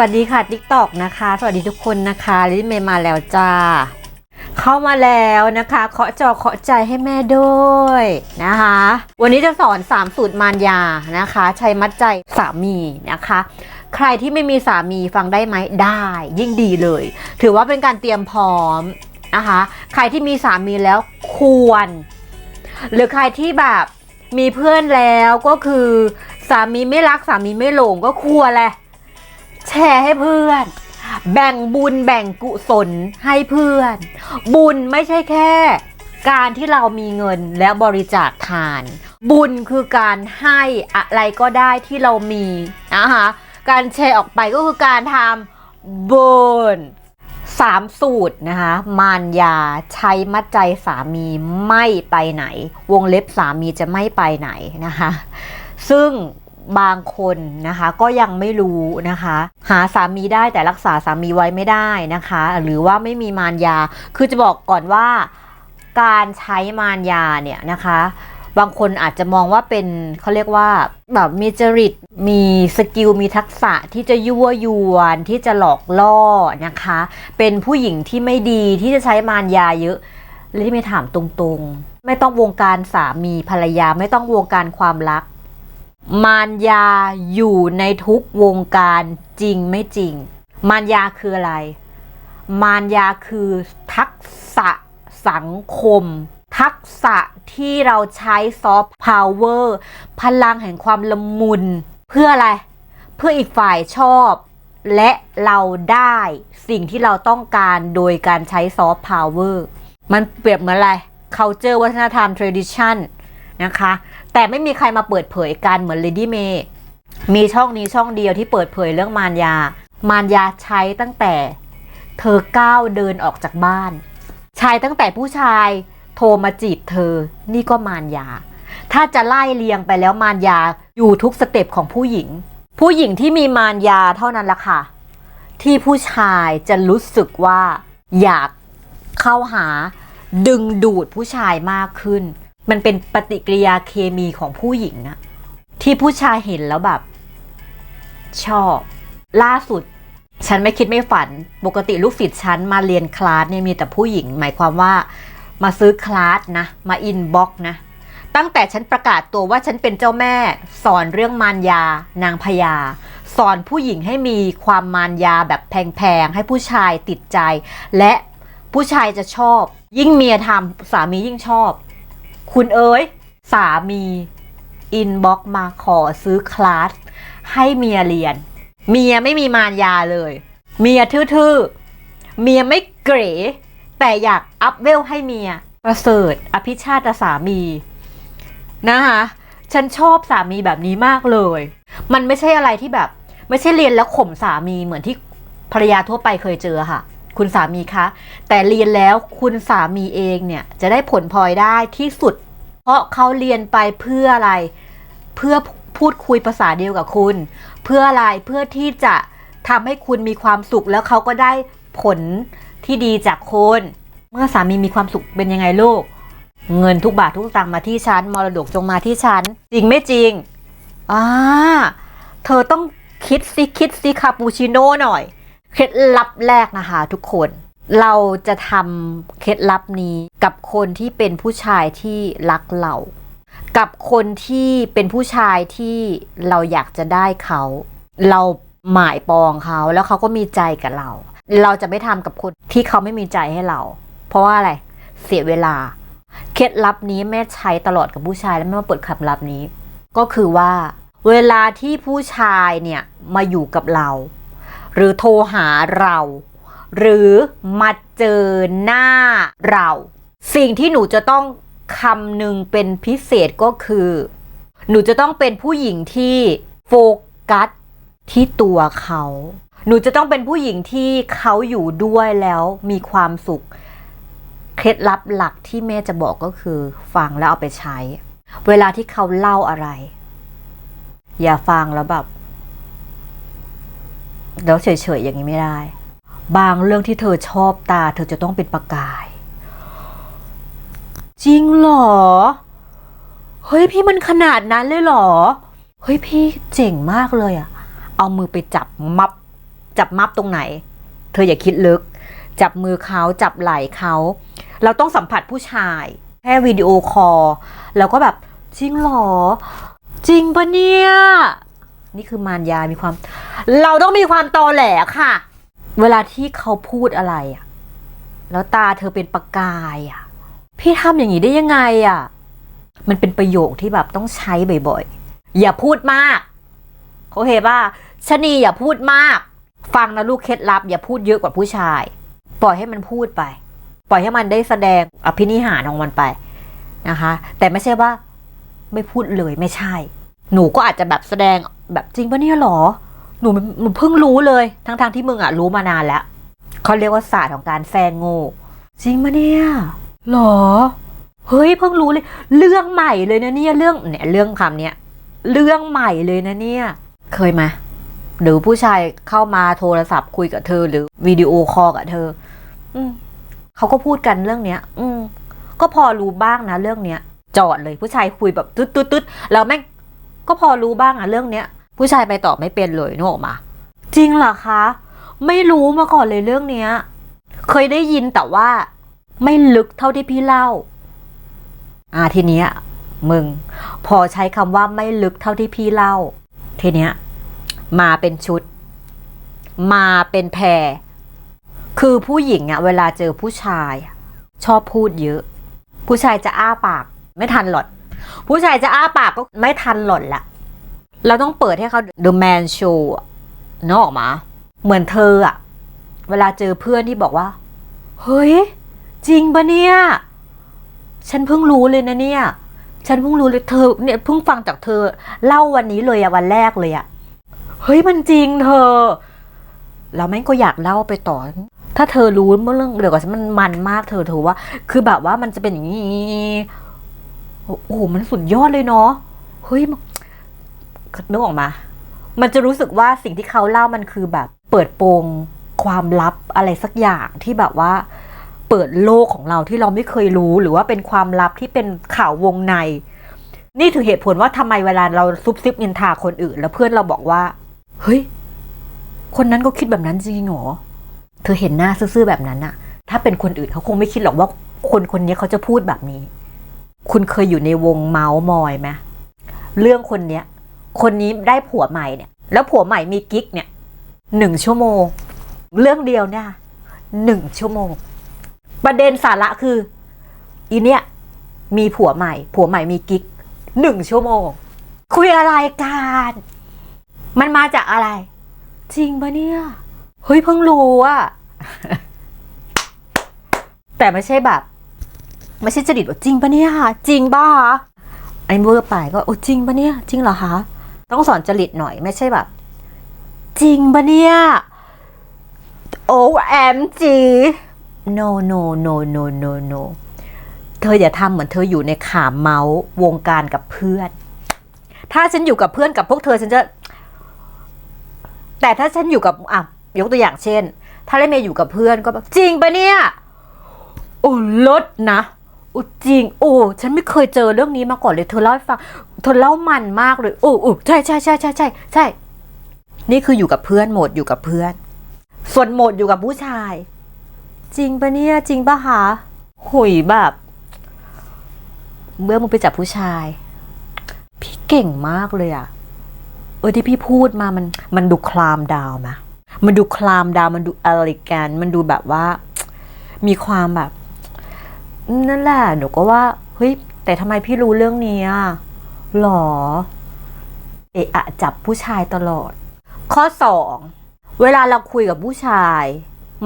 วัสดีค่ะ TikTok นะคะ สวัสดีทุกคนนะคะลิเมย์มาแล้วจ้า เข้ามาแล้วนะคะเคาะจอเคาะใจให้แม่ด้วยนะคะ วันนี้จะสอน 3 สูตรมารยานะคะ ใช้มัดใจสามีนะคะ ใครที่ไม่มีสามีฟังได้ไหมได้ยิ่งดีเลย ถือว่าเป็นการเตรียมพร้อมนะคะ ใครที่มีสามีแล้วควร หรือใครที่แบบมีเพื่อนแล้วก็คือสามีไม่รักสามีไม่หลงก็ควรแหละ แชร์ให้เพื่อน แบ่งบุญแบ่งกุศลให้เพื่อน บุญไม่ใช่แค่ การที่เรามีเงินแล้วบริจาคทาน บุญคือการให้อะไรก็ได้ที่เรามีนะคะการแชร์ออกไปก็คือการทำบุญสามสูตรนะคะ มารยาใช้มัดใจสามีไม่ไปไหน วงเล็บสามีจะไม่ไปไหนนะคะ ซึ่ง บางคนนะคะ ก็ยังไม่รู้นะคะ หาสามีได้แต่รักษาสามีไว้ไม่ได้นะคะ หรือว่าไม่มีมารยา คือจะบอกก่อนว่าการใช้มารยาเนี่ยนะคะบางคนอาจจะมองว่าเป็นเขาเรียกว่าแบบมีจริต มีสกิล มีทักษะที่จะยั่วยวนที่จะหลอกล่อนะคะ เป็นผู้หญิงที่ไม่ดีที่จะใช้มารยาเยอะเลยที่ไม่ถามตรงๆ ไม่ต้องวงการสามีภรรยาไม่ต้องวงการความรัก มารยาอยู่ในทุกวงการจริงไม่จริง มารยาคืออะไร มารยาคือทักษะสังคม ทักษะที่เราใช้ซอฟต์พาวเวอร์พลังแห่งความละมุน เพื่ออะไร เพื่ออีกฝ่ายชอบ และเราได้สิ่งที่เราต้องการโดยการใช้ซอฟต์พาวเวอร์มันเปรียบเหมือนอะไร culture วัฒนธรรม tradition นะคะ แต่ไม่มีใครมาเปิดเผยกันเหมือน Lady May มีช่องนี้ช่องเดียวที่เปิดเผยเรื่องมารยา มารยาใช้ตั้งแต่ เธอก้าวเดินออกจากบ้าน ใชายตั้งแต่ผู้ชายโทรมาจีบเธอ นี่ก็มารยา ถ้าจะไล่เลียงไปแล้วมารยาอยู่ทุกสเต็ปของผู้หญิง ผู้หญิงที่มีมารยาเท่านั้นละค่ะ ที่ผู้ชายจะรู้สึกว่าอยากเข้าหาดึงดูดผู้ชายมากขึ้น มันเป็นปฏิกิริยาเคมีของผู้หญิงนะที่ผู้ชายเห็นแล้วแบบ ชอบ ล่าสุด ฉันไม่คิดไม่ฝัน ปกติลูกศิษย์ฉันมาเรียนคลาสเนี่ยมีแต่ผู้หญิง หมายความว่ามาซื้อคลาสนะ มาอินบ็อกนะ ตั้งแต่ฉันประกาศตัวว่าฉันเป็นเจ้าแม่ สอนเรื่องมารยา นางพญาสอนผู้หญิงให้มีความมารยาแบบแพงๆ ให้ผู้ชายติดใจ และผู้ชายจะชอบ ยิ่งเมียทำสามียิ่งชอบ คุณเอ๋ยสามีอินบ็อกมาขอซื้อคลาสให้เมียเรียน เมียไม่มีมารยาเลย เมียทื่อๆ เมียไม่เก๋แต่อยากอัพเวลให้เมีย ประเสริฐ อภิชาติสามีนะคะฉันชอบสามีแบบนี้มากเลย มันไม่ใช่อะไรที่แบบ ไม่ใช่เรียนแล้วข่มสามีเหมือนที่ภรรยาทั่วไปเคยเจอค่ะ คุณสามีคะ แต่เรียนแล้วคุณสามีเองเนี่ยจะได้ผลพลอยได้ที่สุด เพราะเขาเรียนไปเพื่ออะไร เพื่อพูดคุยภาษาเดียวกับคุณ เพื่ออะไรเพื่อที่จะทำให้คุณมีความสุขแล้วเขาก็ได้ผลที่ดีจากคนเมื่อสามีมีความสุขเป็นยังไงลูก เงินทุกบาททุกตังมาที่ฉันมรดกจงมาที่ฉันจริงไม่จริงอ่าเธอต้องคิดซิคิดซิคาปูชิโน่หน่อย เคล็ดลับแรกนะคะทุกคน เราจะทำเคล็ดลับนี้กับคนที่เป็นผู้ชายที่รักเรา กับคนที่เป็นผู้ชายที่เราอยากจะได้เขา เราหมายปองเขาแล้วเขาก็มีใจกับเรา เราจะไม่ทำกับคนที่เขาไม่มีใจให้เรา เพราะว่าอะไรเสียเวลา เคล็ดลับนี้แม่ใช้ตลอดกับผู้ชายแล้วแม่มาเปิดคำลับนี้ ก็คือว่า เวลาที่ผู้ชายเนี่ยมาอยู่กับเรา หรือโทรหาเรา หรือมาเจอหน้าเรา สิ่งที่หนูจะต้องคำหนึ่งเป็นพิเศษก็คือ หนูจะต้องเป็นผู้หญิงที่โฟกัสที่ตัวเขา หนูจะต้องเป็นผู้หญิงที่เขาอยู่ด้วยแล้วมีความสุข เคล็ดลับหลักที่แม่จะบอกก็คือ ฟังแล้วเอาไปใช้ เวลาที่เขาเล่าอะไร อย่าฟังแล้วแบบ แล้วเฉยๆอย่างนี้ไม่ได้ บางเรื่องที่เธอชอบตา เธอจะต้องเป็นประกาย จริงเหรอ เฮ้ยพี่มันขนาดนั้นเลยเหรอ เฮ้ยพี่เจ๋งมากเลยอะเอามือไปจับมับ จับมับตรงไหน เธออย่าคิดลึก จับมือเขาจับไหล่เขาเราต้องสัมผัสผู้ชาย แค่วิดีโอคอลแล้วก็แบบจริงเหรอ จริงปะเนี่ย นี่คือมารยามีความ เราต้องมีความตอแหลค่ะ เวลาที่เขาพูดอะไรอะแล้วตาเธอเป็นประกายอะพี่ทำอย่างนี้ได้ยังไงอะ มันเป็นประโยคที่แบบต้องใช้บ่อยๆ อย่าพูดมากโอเคป่ะชะนีอย่าพูดมาก ฟังนะลูกเคล็ดลับ อย่าพูดเยอะกว่าผู้ชาย ปล่อยให้มันพูดไป ปล่อยให้มันได้แสดงอภินิหารของมันไปนะคะ แต่ไม่ใช่ว่า ไม่พูดเลยไม่ใช่ หนูก็อาจจะแบบแสดง แบบจริงปะเนี่ยหรอ หนูหนูเพิ่งรู้เลย ทั้งทางที่มึงอะรู้มานานแล้วเขาเรียกว่าศาสตร์ของการแฟงโง่จริงปะเนี่ยหรอ เฮ้ยเพิ่งรู้เลย เรื่องใหม่เลยนะเนี่ยเรื่องเนี่ยเรื่องคำเนี้ยเรื่องใหม่เลยนะเนี่ย เคยไหมหรือผู้ชายเข้ามาโทรศัพท์คุยกับเธอ หรือวิดีโอคอลกับเธอ อืมเขาก็พูดกันเรื่องเนี้ย อืมก็พอรู้บ้างนะเรื่องเนี้ยจอดเลยผู้ชายคุยแบบ ตึ๊ดตึ๊ดตึ๊ดแล้วแม่งก็พอรู้บ้างอะเรื่องเนี้ย ผู้ชายไปต่อไม่เป็นเลยนึกออกมา จริงเหรอคะ ไม่รู้มาก่อนเลยเรื่องเนี้ย เคยได้ยินแต่ว่า ไม่ลึกเท่าที่พี่เล่า อ่าทีเนี้ยมึง พอใช้คำว่าไม่ลึกเท่าที่พี่เล่า ทีเนี้ย มาเป็นชุด มาเป็นแพร คือผู้หญิงอะเวลาเจอผู้ชายอะชอบพูดเยอะ ผู้ชายจะอ้าปาก ไม่ทันหลอด ผู้ชายจะอ้าปากก็ไม่ทันหล่อนละ เราต้องเปิดให้เขา The Man Show นึกออกมา เหมือนเธออะเวลาเจอเพื่อนที่บอกว่า เฮ้ย จริงปะเนี่ย ฉันเพิ่งรู้เลยนะเนี่ย ฉันเพิ่งรู้เลยเธอเนี่ยเพิ่งฟังจากเธอ เล่าวันนี้เลยอะวันแรกเลยอะเฮ้ยมันจริงเธอ เราแม่งก็อยากเล่าไปต่อ ถ้าเธอรู้เมื่อเรื่องเดี๋ยวก่อนมันมันมากเธอเธอว่า คือแบบว่ามันจะเป็นอย่างนี้โอ้โหมันสุดยอดเลยเนาะเฮ้ย นึกออกมา มันจะรู้สึกว่าสิ่งที่เขาเล่ามันคือแบบเปิดโปงความลับอะไรสักอย่างที่แบบว่าเปิดโลกของเราที่เราไม่เคยรู้หรือว่าเป็นความลับที่เป็นข่าววงใน นี่ถือเหตุผลว่าทำไมเวลาเราซุบซิบนินทาคนอื่น แล้วเพื่อนเราบอกว่า เฮ้ย คนนั้นก็คิดแบบนั้นจริงเหรอเธอเห็นหน้าซื่อๆแบบนั้นอะถ้าเป็นคนอื่นเขาคงไม่คิดหรอกว่าคนคนนี้เขาจะพูดแบบนี้ คุณเคยอยู่ในวงเมาส์มอยไหมเรื่องคนเนี้ย คนนี้ได้ผัวใหม่เนี่ย แล้วผัวใหม่มีกิ๊กเนี่ยหนึ่งชั่วโมง เรื่องเดียวเนี่ยหนึ่งชั่วโมง ประเด็นสาระคือ อีเนี่ยมีผัวใหม่ ผัวใหม่มีกิ๊กหนึ่งชั่วโมง คุยอะไรกัน มันมาจากอะไร จริงปะเนี่ย เฮ้ยเพิ่งรู้อะแต่ไม่ใช่แบบ ไม่ใช่จริตว่าจริงปะเนี่ย จริงป่ะไอ้เวอร์ไปก็โอ้จริงปะเนี่ย จริงเหรอคะ ต้องสอนจริตหน่อยไม่ใช่แบบ จริงปะเนี่ยโอ้แอมจี no no no no no no เธออย่าทำเหมือนเธออยู่ในขามเมาส์วงการกับเพื่อน ถ้าฉันอยู่กับเพื่อนกับพวกเธอฉันจะ แต่ถ้าฉันอยู่กับอะยกตัวอย่างเช่น ถ้าเล่นเมย์อยู่กับเพื่อนก็แบบจริงปะเนี่ย โอ้ลดนะโอ้จริง โอ้ฉันไม่เคยเจอเรื่องนี้มาก่อนเลย เธอเล่าให้ฟัง เธอเล่ามันมากเลยโอ้โอ้ใช่ใช่ใช่ใช่ใช่ใช่ นี่คืออยู่กับเพื่อนโหมดอยู่กับเพื่อน ส่วนโหมดอยู่กับผู้ชาย จริงปะเนี่ย จริงปะคะหุยแบบเมื่อมึงไปจับผู้ชาย พี่เก่งมากเลยอะเออที่พี่พูดมามันมันดูคลามดาวนะมันดูคลามดาวมันดูอลิแกนมันดูแบบว่า มีความแบบ นั่นแหละหนูก็ว่า เฮ้ย แต่ทำไมพี่รู้เรื่องนี้อะ หรอ เอะอะจับผู้ชายตลอด ข้อสองเวลาเราคุยกับผู้ชาย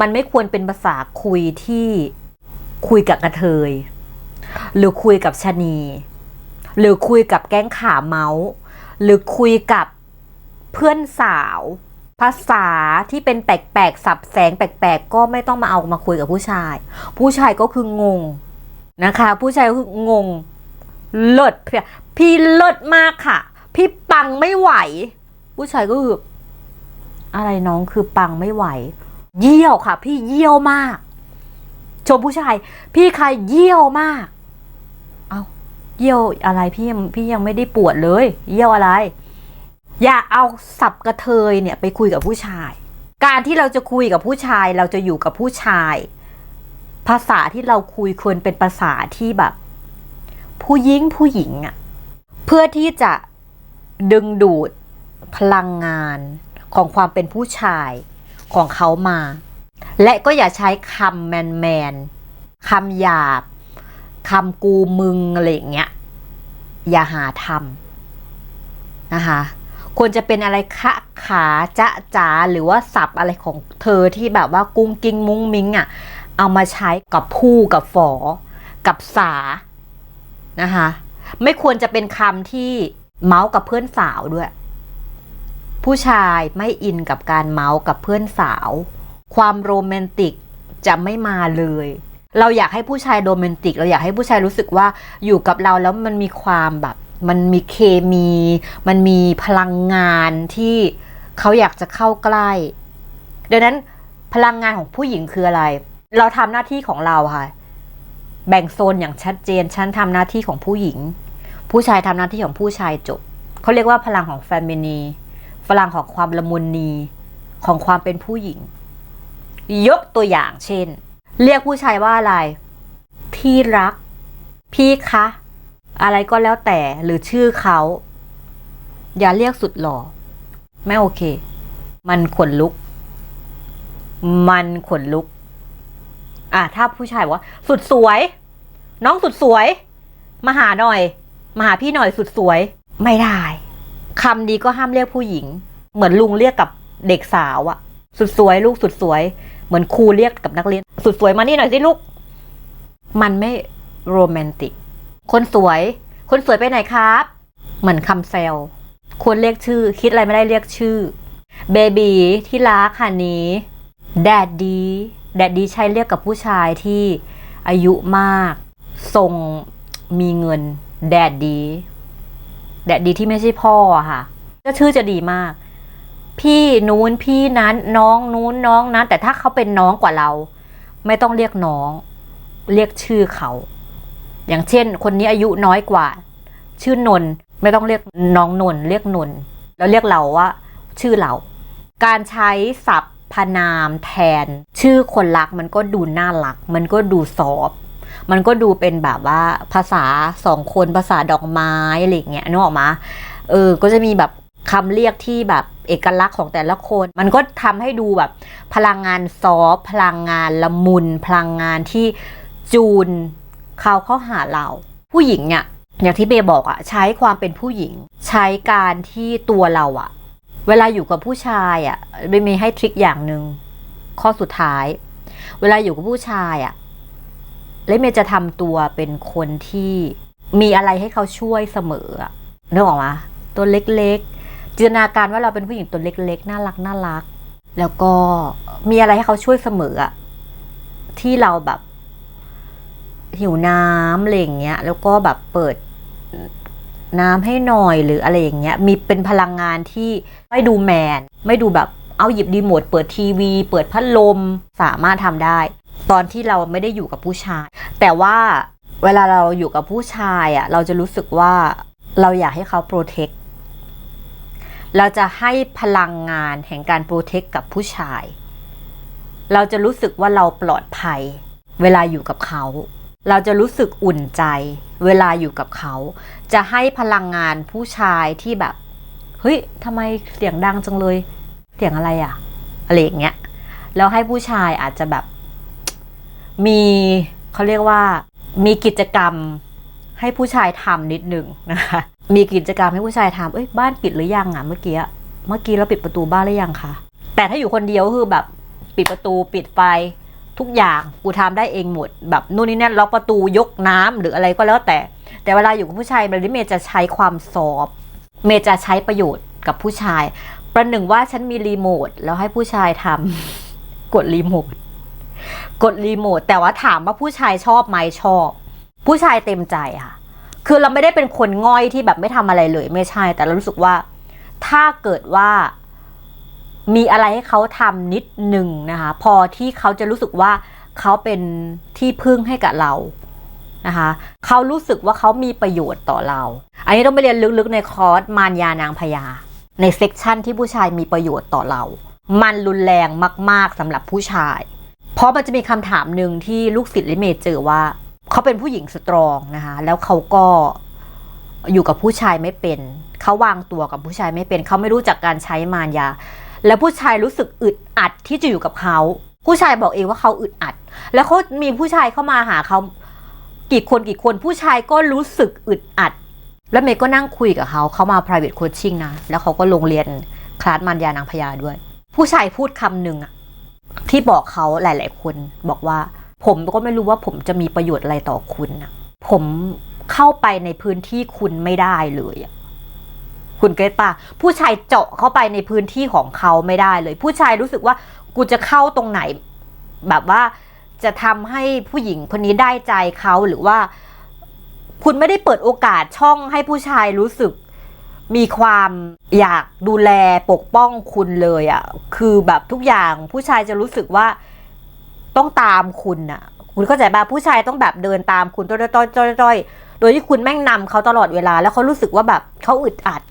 มันไม่ควรเป็นภาษาคุยที่คุยกับกระเทย หรือคุยกับชะนี หรือคุยกับแก๊งขาเมาส์หรือคุยกับเพื่อนสาว ภาษาที่เป็นแปลกๆสับแสงแปลกๆ ก็ไม่ต้องมาเอามาคุยกับผู้ชาย ผู้ชายก็คืองงนะคะ ผู้ชายก็คืองงเลิศ พี่เลิศมากค่ะ พี่ปังไม่ไหว ผู้ชายก็คืออะไรน้องคือปังไม่ไหว เยี่ยวค่ะ พี่เยี่ยวมาก ชมผู้ชาย พี่ใครเยี่ยวมาก เอาเยี่ยวอะไรพี่ยังพี่ยังไม่ได้ปวดเลย เยี่ยวอะไร อย่าเอาสับกระเทยเนี่ยไปคุยกับผู้ชาย การที่เราจะคุยกับผู้ชาย เราจะอยู่กับผู้ชาย ภาษาที่เราคุยควรเป็นภาษาที่แบบ ผู้หญิงผู้หญิงอะ เพื่อที่จะดึงดูดพลังงานของความเป็นผู้ชายของเขามา และก็อย่าใช้คำแมนแมนคำหยาบคำกูมึงอะไรอย่างเงี้ยอย่าหาทำนะคะควรจะเป็นอะไรคะขาจะจ๋าหรือว่าศัพท์อะไรของเธอที่แบบว่ากุ้งกิ้งมุ้งมิ้งอะ่ะ เอามาใช้กับผู้กับฝอ กับสานะคะ ไม่ควรจะเป็นคำที่เมาส์กับเพื่อนสาวด้วย ผู้ชายไม่อินกับการเมาส์กับเพื่อนสาว ความโรแมนติกจะไม่มาเลย เราอยากให้ผู้ชายโรแมนติก เราอยากให้ผู้ชายรู้สึกว่าอยู่กับเราแล้วมันมีความแบบ มันมีเคมี มันมีพลังงานที่เขาอยากจะเข้าใกล้ ดังนั้นพลังงานของผู้หญิงคืออะไร เราทำหน้าที่ของเราค่ะ แบ่งโซนอย่างชัดเจน ฉันทำหน้าที่ของผู้หญิง ผู้ชายทำหน้าที่ของผู้ชายจบ เขาเรียกว่าพลังของแฟมินีพลังของความละมุนนีของความเป็นผู้หญิง ยกตัวอย่างเช่น เรียกผู้ชายว่าอะไร พี่รัก พี่คะ อะไรก็แล้วแต่หรือชื่อเขา อย่าเรียกสุดหล่อ ไม่โอเค มันขนลุก มันขนลุก อะถ้าผู้ชายว่า สุดสวย น้องสุดสวย มาหาหน่อย มาหาพี่หน่อยสุดสวย ไม่ได้คำดีก็ห้ามเรียกผู้หญิง เหมือนลุงเรียกกับเด็กสาวอะสุดสวยลูกสุดสวย เหมือนครูเรียกกับนักเรียน สุดสวยมานี่หน่อยสิลูก มันไม่โรแมนติก คนสวย คนสวยไปไหนครับ เหมือนคำแซวควรเรียกชื่อ คิดอะไรไม่ได้เรียกชื่อเบบีที่รักค่ะนี้แดดดีแดดดีใช้เรียกกับผู้ชายที่อายุมาก ทรงมีเงิน แดดดี แดดดีที่ไม่ใช่พ่อค่ะก็ชื่อจะดีมาก พี่นู้นพี่นั้นน้องนู้นน้องนั้น แต่ถ้าเขาเป็นน้องกว่าเรา ไม่ต้องเรียกน้อง เรียกชื่อเขา อย่างเช่น คนนี้อายุน้อยกว่า ชื่อนนไม่ต้องเรียกน้องนนเรียกนนแล้วเรียกเราว่า ชื่อเรา การใช้ศัพท์พนามแทน ชื่อคนรักมันก็ดูน่ารัก มันก็ดูซอฟ มันก็ดูเป็นแบบว่าภาษาสองคนภาษาดอกไม้อะไรอย่างเงี้ยนึกออกมาเออ ก็จะมีแบบคำเรียกที่แบบเอกลักษณ์ของแต่ละคน มันก็ทำให้ดูแบบ พลังงานซอฟพลังงานละมุน พลังงานที่จูนเขาเข้าหาเรา ผู้หญิงเนี่ยอย่างที่เบย์บอกอะใช้ความเป็นผู้หญิง ใช้การที่ตัวเราอะเวลาอยู่กับผู้ชายอะเบย์มีให้ทริคอย่างหนึ่งข้อสุดท้าย เวลาอยู่กับผู้ชายอะ เลเมย์จะทำตัวเป็นคนที่มีอะไรให้เขาช่วยเสมอนึกออกมาตัวเล็กๆ จินตนาการว่าเราเป็นผู้หญิงตัวเล็กๆ น่ารักน่ารัก แล้วก็มีอะไรให้เขาช่วยเสมอที่เราแบบ หิวน้ำอะไรอย่างเงี้ย แล้วก็แบบเปิดน้ำให้หน่อยหรืออะไรอย่างเงี้ย มีเป็นพลังงานที่ไม่ดูแมน ไม่ดูแบบเอาหยิบรีโมทเปิดทีวี เปิดพัดลมสามารถทำได้ ตอนที่เราไม่ได้อยู่กับผู้ชาย แต่ว่าเวลาเราอยู่กับผู้ชายอะ่ะ เราจะรู้สึกว่าเราอยากให้เขาโปรเทค เราจะให้พลังงานแห่งการโปรเทคกับผู้ชาย เราจะรู้สึกว่าเราปลอดภัย เวลาอยู่กับเขา เราจะรู้สึกอุ่นใจ เวลาอยู่กับเขา จะให้พลังงานผู้ชายที่แบบ เฮ้ยทำไมเสียงดังจังเลย เสียงอะไรอะอะไรอย่างเงี้ย แล้วให้ผู้ชายอาจจะแบบ มีเขาเรียกว่ามีกิจกรรมให้ผู้ชายทำนิดหนึ่งนะคะ มีกิจกรรมให้ผู้ชายทำเอ้ยบ้านปิดหรือยังอะเมื่อกี้อะเมื่อกี้เราปิดประตูบ้านหรือยังคะแต่ถ้าอยู่คนเดียวคือแบบปิดประตูปิดไฟทุกอย่างกูทำได้เองหมด แบบนู่นนี่นั่นล็อกประตูยกน้ำหรืออะไรก็แล้วแต่ แต่เวลาอยู่กับผู้ชายเมย์จะใช้ความซอฟต์เมย์จะใช้ประโยชน์กับผู้ชาย ประหนึ่งว่าฉันมีรีโมทแล้วให้ผู้ชายทำกดรีโมท กดรีโมทแต่ว่าถามว่าผู้ชายชอบไหมชอบ ผู้ชายเต็มใจค่ะ คือเราไม่ได้เป็นคนง่อยที่แบบไม่ทำอะไรเลย ไม่ใช่ แต่เรารู้สึกว่า ถ้าเกิดว่า มีอะไรให้เขาทำนิดหนึ่งนะคะ พอที่เขาจะรู้สึกว่าเขาเป็นที่พึ่งให้กับเรานะคะเขารู้สึกว่าเขามีประโยชน์ต่อเรา อันนี้ต้องไปเรียนลึกๆในคอร์สมารยานางพญาในเซกชันที่ผู้ชายมีประโยชน์ต่อเรา มันรุนแรงมาก ๆสำหรับผู้ชาย เพราะมันจะมีคำถามหนึ่งที่ลูกศิษย์ลิเมย์เจอว่า เขาเป็นผู้หญิงสตรองนะคะ แล้วเขาก็อยู่กับผู้ชายไม่เป็น เขาวางตัวกับผู้ชายไม่เป็น เขาไม่รู้จักการใช้มารยา แล้วผู้ชายรู้สึกอึดอัดที่จะอยู่กับเขา ผู้ชายบอกเองว่าเขาอึดอัด แล้วเขามีผู้ชายเข้ามาหาเขากี่คนกี่คน ผู้ชายก็รู้สึกอึดอัด แล้วเมย์ก็นั่งคุยกับเขา เขามา private coaching นะ แล้วเขาก็ลงเรียนคลาสมารยานางพญาด้วย ผู้ชายพูดคำหนึ่งอะ ที่บอกเขาหลาย ๆ คนบอกว่า ผมก็ไม่รู้ว่าผมจะมีประโยชน์อะไรต่อคุณนะผมเข้าไปในพื้นที่คุณไม่ได้เลยคุณเก็ตปะผู้ชายเจาะเข้าไปในพื้นที่ของเขาไม่ได้เลย ผู้ชายรู้สึกว่ากูจะเข้าตรงไหน แบบว่าจะทำให้ผู้หญิงคนนี้ได้ใจเขาหรือว่า คุณไม่ได้เปิดโอกาสช่องให้ผู้ชายรู้สึก มีความอยากดูแลปกป้องคุณเลยอะ่ะ คือแบบทุกอย่างผู้ชายจะรู้สึกว่าต้องตามคุณอะ่ะ คุณเข้าใจป่ะผู้ชายต้องแบบเดินตามคุณต้อยต้อยต้อยต้อยโดยที่คุณแม่งนำเขาตลอดเวลา แล้วเขารู้สึกว่าแบบเขาอึดอัด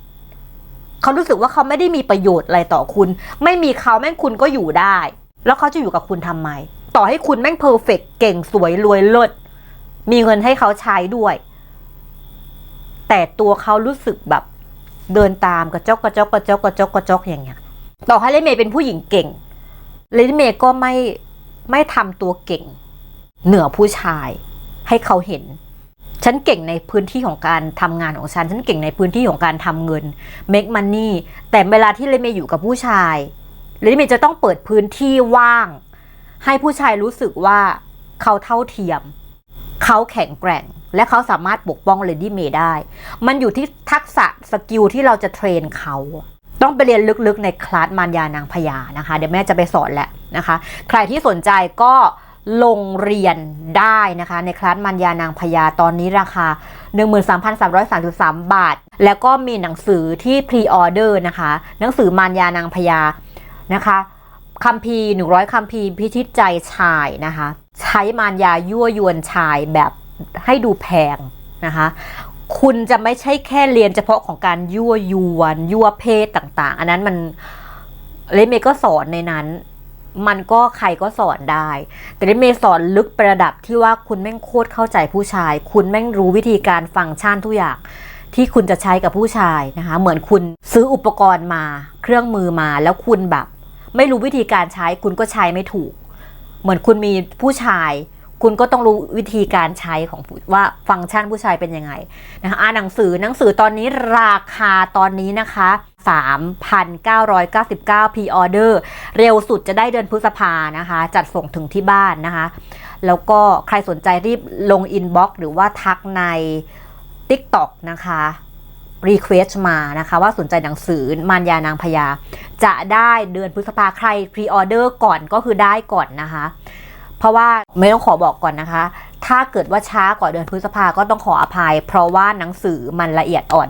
เขารู้สึกว่าเขาไม่ได้มีประโยชน์อะไรต่อคุณ ไม่มีเขาแม่งคุณก็อยู่ได้ แล้วเขาจะอยู่กับคุณทำไม ต่อให้คุณแม่งเพอร์เฟกเก่งสวยรวยเลิศมีเงินให้เขาใช้ด้วย แต่ตัวเขารู้สึกแบบ เดินตามกระจกกระจกกระจกกระจกกระจกอย่างเงี้ย ต่อให้เลเมย์เป็นผู้หญิงเก่งเลเมย์ก็ไม่ไม่ทำตัวเก่ง เหนือผู้ชายให้เขาเห็น ฉันเก่งในพื้นที่ของการทำงานของฉัน ฉันเก่งในพื้นที่ของการทำเงิน make money แต่เวลาที่เลเมย์อยู่กับผู้ชายเลเมย์จะต้องเปิดพื้นที่ว่าง ให้ผู้ชายรู้สึกว่าเขาเท่าเทียม เขาแข็งแกร่ง และเขาสามารถปกป้องเลดี้เมย์ได้ มันอยู่ที่ทักษะสกิลที่เราจะเทรนเขา ต้องไปเรียนลึกๆในคลาสมารยานางพญานะคะ เดี๋ยวแม่จะไปสอนแหละนะคะ ใครที่สนใจก็ลงเรียนได้นะคะ ในคลาสมารยานางพญาตอนนี้ราคา 13,333 บาท แล้วก็มีหนังสือที่พรีออเดอร์นะคะ หนังสือมารยานางพญานะคะคัมภีร์100คัมภีร์พิชิตใจชายนะคะ ใช้มารยายั่วยวนชายแบบ ให้ดูแพงนะคะคุณจะไม่ใช่แค่เรียนเฉพาะของการยั่วยวนยั่วเพศต่างๆ อันนั้นมันเลเมย์ก็สอนในนั้น มันก็ใครก็สอนได้ แต่เลเมย์สอนลึกประดับที่ว่าคุณแม่งโคตรเข้าใจผู้ชาย คุณแม่งรู้วิธีการฟังก์ชันทุกอย่างที่คุณจะใช้กับผู้ชายนะคะ เหมือนคุณซื้ออุปกรณ์มา เครื่องมือมาแล้วคุณแบบ ไม่รู้วิธีการใช้คุณก็ใช้ไม่ถูก เหมือนคุณมีผู้ชาย คุณก็ต้องรู้วิธีการใช้ของผู้ว่าฟังก์ชันผู้ชายเป็นยังไงนะคะอ่านหนังสือหนังสือตอนนี้ราคาตอนนี้นะคะ 3,999 pre order เร็วสุดจะได้เดือนพฤษภานะคะ จัดส่งถึงที่บ้านนะคะ แล้วก็ใครสนใจรีบลงอินบ็อกซ์หรือว่าทักใน TikTok นะคะรีเควสมานะคะว่าสนใจหนังสือมารยานางพญาจะได้เดือนพฤษภาใครพรีออเดอร์ก่อนก็คือได้ก่อนนะคะ เพราะว่าไม่ต้องขอบอกก่อนนะคะ ถ้าเกิดว่าช้ากว่าเดือนพฤษภาก็ต้องขออภัย เพราะว่าหนังสือมันละเอียดอ่อน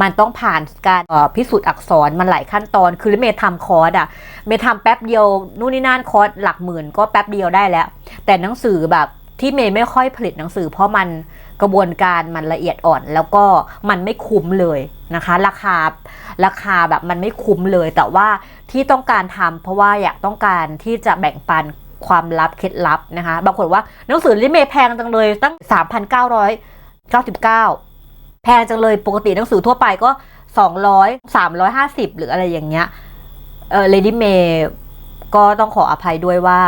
มันต้องผ่านการออพิสูจน์อักษรมันหลายขั้นตอน คือเมย์ทำคอร์สอะเมย์ทำแป๊บเดียวนู่นนี่นั่นคอร์สหลักหมื่นก็แป๊บเดียวได้แล้ว แต่หนังสือแบบที่เมย์ไม่ค่อยผลิตหนังสือ เพราะมันกระบวนการมันละเอียดอ่อน แล้วก็มันไม่คุ้มเลยนะคะ ราคาราคาแบบมันไม่คุ้มเลย แต่ว่าที่ต้องการทำเพราะว่าอยากต้องการที่จะแบ่งปัน ความลับเคล็ดลับนะคะ บางคนว่าหนังสือลิเมแพงจังเลยตั้ง 3,999 แพงจังเลยปกติหนังสือทั่วไปก็ 200 350 หรืออะไรอย่างเงี้ยเออเลดี้เมย์ก็ต้องขออภัยด้วยว่า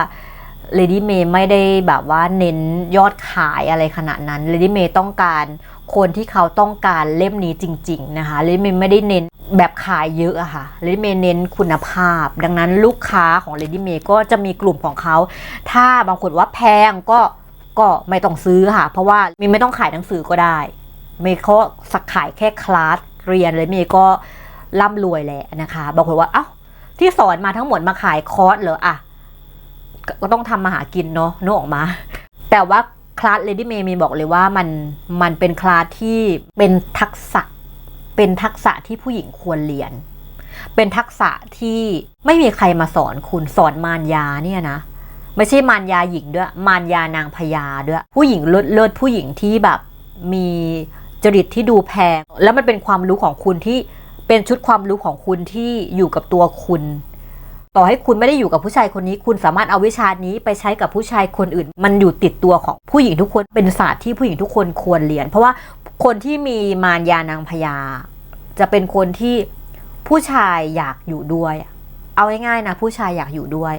เลดี้เมย์ไม่ได้แบบว่าเน้นยอดขายอะไรขนาดนั้นเลดี้เมย์ต้องการ คนที่เขาต้องการเล่มนี้จริง ๆ นะคะเลดี้เมย์ไม่ได้เน้นแบบขายเยอะอะค่ะเลดี้เมย์เน้นคุณภาพ ดังนั้นลูกค้าของเลดี้เมย์ก็จะมีกลุ่มของเขา ถ้าบางคนว่าแพงก็ก็ไม่ต้องซื้อค่ะ เพราะว่ามีไม่ต้องขายหนังสือก็ได้เมย์เขาสักขายแค่คลาสเรียนเลยเมย์ก็ร่ำรวยแหละนะคะ บางคนว่าเอ้าที่สอนมาทั้งหมดมาขายคอร์สเหรออะก็ต้องทำมาหากินเนาะนึกออกมา แต่ว่า คลาส Lady May มีบอกเลยว่ามันมันเป็นคลาสที่เป็นทักษะ เป็นทักษะที่ผู้หญิงควรเรียน เป็นทักษะที่ไม่มีใครมาสอนคุณสอนมารยาเนี่ยนะไม่ใช่มารยาหญิงด้วย มารยานางพญาด้วย ผู้หญิงเลิศเลิศผู้หญิงที่แบบมีจริตที่ดูแพง แล้วมันเป็นความรู้ของคุณที่เป็นชุดความรู้ของคุณที่อยู่กับตัวคุณ ต่อให้คุณไม่ได้อยู่กับผู้ชายคนนี้ คุณสามารถเอาวิชานี้ไปใช้กับผู้ชายคนอื่น มันอยู่ติดตัวของผู้หญิงทุกคนเป็นศาสตร์ที่ผู้หญิงทุกคนควรเรียน เพราะว่าคนที่มีมารยานางพญาจะเป็นคนที่ผู้ชายอยากอยู่ด้วย เอาง่ายๆนะผู้ชายอยากอยู่ด้วย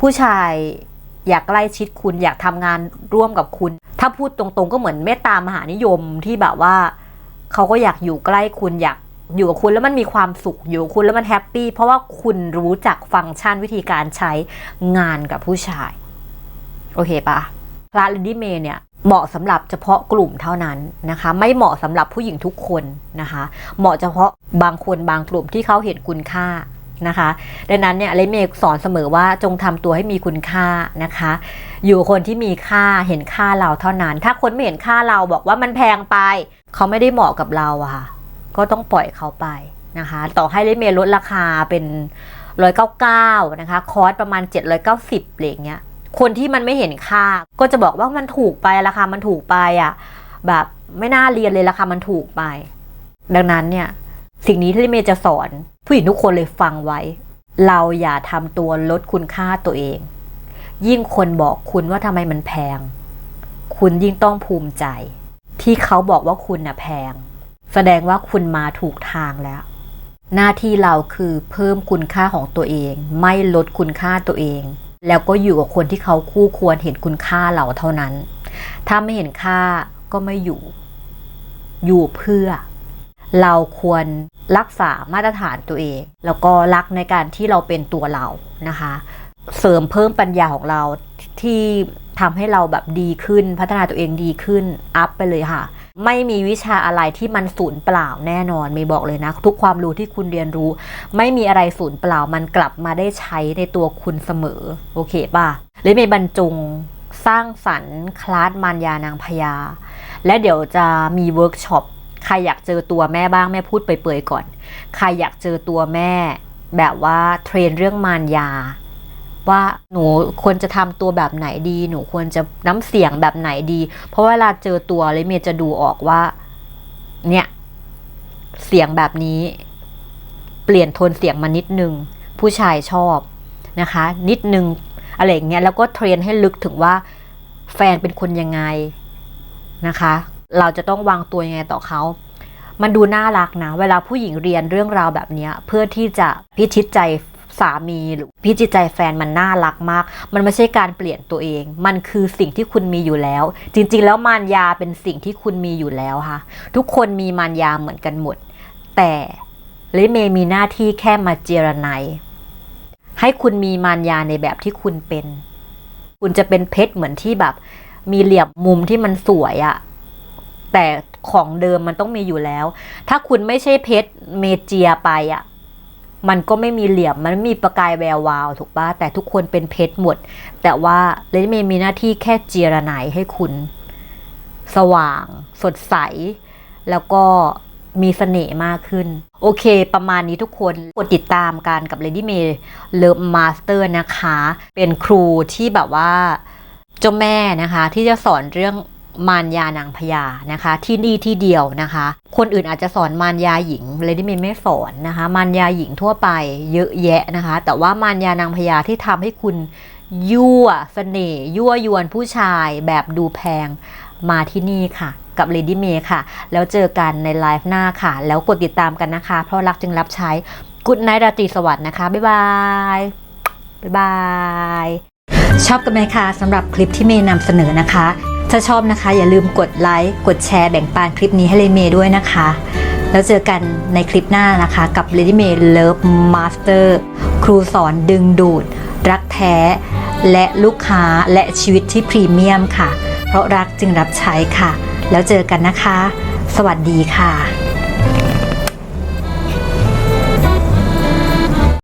ผู้ชายอยากใกล้ชิดคุณอยากทำงานร่วมกับคุณ ถ้าพูดตรงๆก็เหมือนเมตตามหานิยมที่แบบว่าเขาก็อยากอยู่ใกล้คุณอยาก อยู่กับคุณแล้วมันมีความสุขอยู่กับคุณแล้วมันแฮปปี้เพราะว่าคุณรู้จักฟังก์ชันวิธีการใช้งานกับผู้ชาย โอเคปะพระลินดี้เมย์เนี่ยเหมาะสำหรับเฉพาะกลุ่มเท่านั้นนะคะ ไม่เหมาะสำหรับผู้หญิงทุกคนนะคะ เหมาะเฉพาะบางคนบางกลุ่มที่เขาเห็นคุณค่านะคะ ดังนั้นเนี่ยเลเมย์สอนเสมอว่าจงทำตัวให้มีคุณค่านะคะ อยู่คนที่มีค่าเห็นค่าเราเท่านั้น ถ้าคนไม่เห็นค่าเราบอกว่ามันแพงไป เขาไม่ได้เหมาะกับเราอะค่ะ ก็ต้องปล่อยเขาไปนะคะ ต่อให้เลเมย์ลดราคาเป็นร้อยเก้าเก้านะคะ คอร์สประมาณ790อะไรอย่างเงี้ย คนที่มันไม่เห็นค่า ก็จะบอกว่ามันถูกไปราคามันถูกไปอะ่ะ แบบไม่น่าเรียนเลยราคามันถูกไป ดังนั้นเนี่ย สิ่งนี้ที่เลเมย์จะสอน ผู้หญิงทุกคนเลยฟังไว้ เราอย่าทำตัวลดคุณค่าตัวเอง ยิ่งคนบอกคุณว่าทำไมมันแพง คุณยิ่งต้องภูมิใจ ที่เขาบอกว่าคุณน่ะแพง แสดงว่าคุณมาถูกทางแล้ว หน้าที่เราคือเพิ่มคุณค่าของตัวเอง ไม่ลดคุณค่าตัวเอง แล้วก็อยู่กับคนที่เขาคู่ควรเห็นคุณค่าเราเท่านั้น ถ้าไม่เห็นค่าก็ไม่อยู่ อยู่เพื่อ เราควรรักษามาตรฐานตัวเอง แล้วก็รักในการที่เราเป็นตัวเรานะคะ เสริมเพิ่มปัญญาของเราที่ทำให้เราแบบดีขึ้น พัฒนาตัวเองดีขึ้น อัพไปเลยค่ะ ไม่มีวิชาอะไรที่มันสูญเปล่าแน่นอนมีบอกเลยนะ ทุกความรู้ที่คุณเรียนรู้ ไม่มีอะไรสูญเปล่ามันกลับมาได้ใช้ในตัวคุณเสมอ โอเคป่ะเลยมีบรรจงสร้างสรรค์คลาสมารยานางพญาและเดี๋ยวจะมีเวิร์กช็อปใครอยากเจอตัวแม่บ้างแม่พูดเปื่อยๆก่อน ใครอยากเจอตัวแม่ แบบว่าเทรนเรื่องมารยา ว่าหนูควรจะทำตัวแบบไหนดี หนูควรจะน้ำเสียงแบบไหนดี เพราะเวลาเจอตัวเลยเมย์จะดูออกว่า เนี่ย เสียงแบบนี้ เปลี่ยนโทนเสียงมานิดนึง ผู้ชายชอบนะคะ นิดนึงอะไรอย่างเงี้ยแล้วก็เทรนให้ลึกถึงว่าแฟนเป็นคนยังไงนะคะ เราจะต้องวางตัวยังไงต่อเขา มันดูน่ารักนะ เวลาผู้หญิงเรียนเรื่องราวแบบนี้เพื่อที่จะพิชิตใจ สามีหรือพิจิตใจแฟนมันน่ารักมาก มันไม่ใช่การเปลี่ยนตัวเอง มันคือสิ่งที่คุณมีอยู่แล้ว จริง ๆ แล้วมารยาเป็นสิ่งที่คุณมีอยู่แล้วค่ะ ทุกคนมีมารยาเหมือนกันหมด แต่ลิเมย์มีหน้าที่แค่มาเจรไนยให้คุณมีมารยาในแบบที่คุณเป็น คุณจะเป็นเพชรเหมือนที่แบบ มีเหลี่ยมมุมที่มันสวยอะแต่ของเดิมมันต้องมีอยู่แล้ว ถ้าคุณไม่ใช่เพชรเมเจียไปอะ มันก็ไม่มีเหลี่ยมมันไม่มีประกายแวววาวถูกปะแต่ทุกคนเป็นเพชรหมด แต่ว่าเลนเมย์มีหน้าที่แค่เจียระไนายให้คุณ สว่าง สดใส แล้วก็มีเสน่ห์มากขึ้น โอเค ประมาณนี้ทุกคนกดติดตามกันกับ Lady May Love Master นะคะ เป็นครูที่แบบว่าเจ้าแม่นะคะ ที่จะสอนเรื่อง มารยานางพญานะคะ ที่นี่ที่เดียวนะคะ คนอื่นอาจจะสอนมารยาหญิง Lady May ไม่สอนนะคะ มารยาหญิงทั่วไปเยอะแยะนะคะ แต่ว่ามารยานางพญาที่ทำให้คุณยั่วเสน่ห์ยั่วยวนผู้ชายแบบดูแพงมาที่นี่ค่ะ กับ Lady May ค่ะ แล้วเจอกันในไลฟ์หน้าค่ะ แล้วกดติดตามกันนะคะ เพราะรักจึงรับใช้กุดไนราตรีสวัสดิ์นะคะ บ๊ายบาย บ๊ายบาย ชอบกันไหมคะสำหรับคลิปที่เมย์นำเสนอนะคะ ถ้าชอบนะคะ อย่าลืมกดไลค์กดแชร์แบ่งปันคลิปนี้ให้เลเมย์ด้วยนะคะ แล้วเจอกันในคลิปหน้านะคะกับ Lady May Love Master ครูสอนดึงดูด รักแท้ และลูกค้าและชีวิตที่พรีเมียมค่ะ เพราะรักจึงรับใช้ค่ะ แล้วเจอกันนะคะ สวัสดีค่ะ